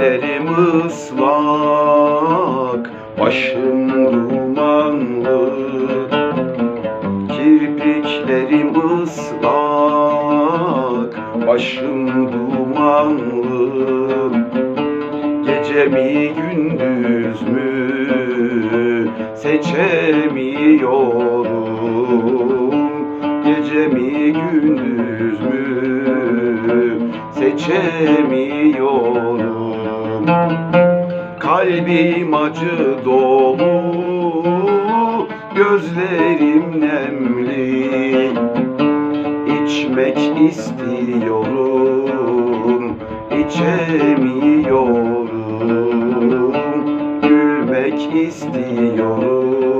Ellerim ıslak, başım dumanlı. Kirpiklerim ıslak, başım dumanlı. Gece mi gündüz mü seçemiyorum. Gece mi gündüz mü seçemiyorum. Kalbim acı dolu Gözlerim nemli. İçmek istiyorum içemiyorum. Gülmek istiyorum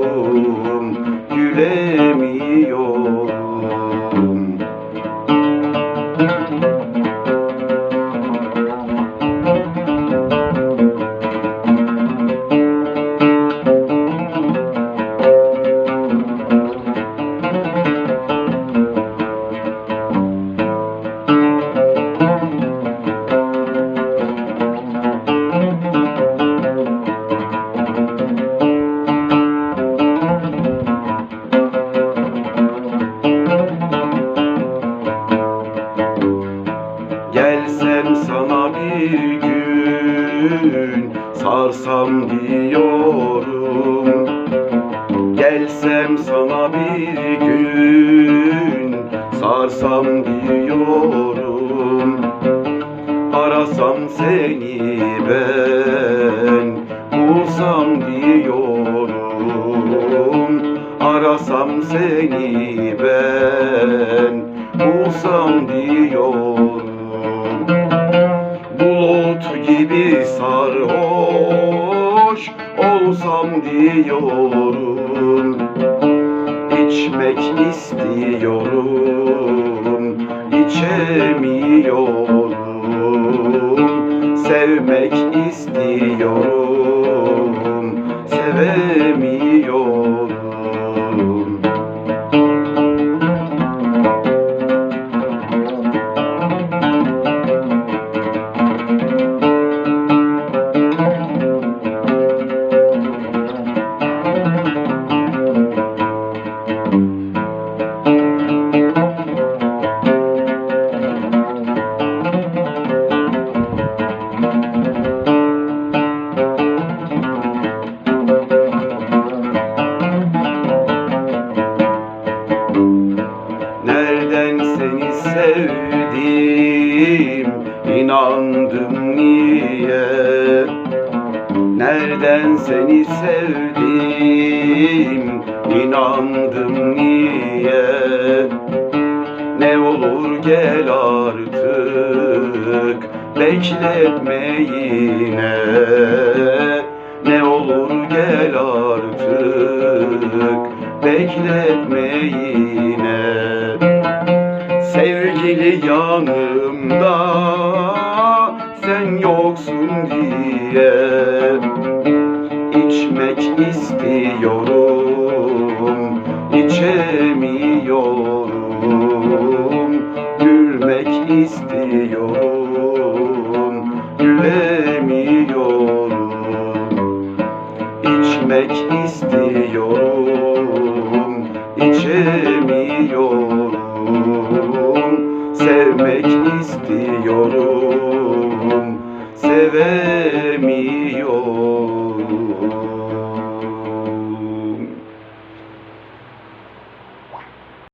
bir gün sarsam diyorum. Gelsem sana bir gün sarsam diyorum. Arasam seni ben bulsam diyorum. Arasam seni ben bulsam diyorum gibi sarhoş olsam diyorum. İçmek istiyorum içemiyorum. Sevmek istiyorum inandım niye? Nereden seni sevdim? İnandım niye? Ne olur gel artık bekletme yine. Ne olur gel artık bekletme yine. Sevgili yanımda yoksun diye içmek istiyorum içemiyorum. Gülmek istiyorum gülemiyorum. İçmek istiyorum sevemiyor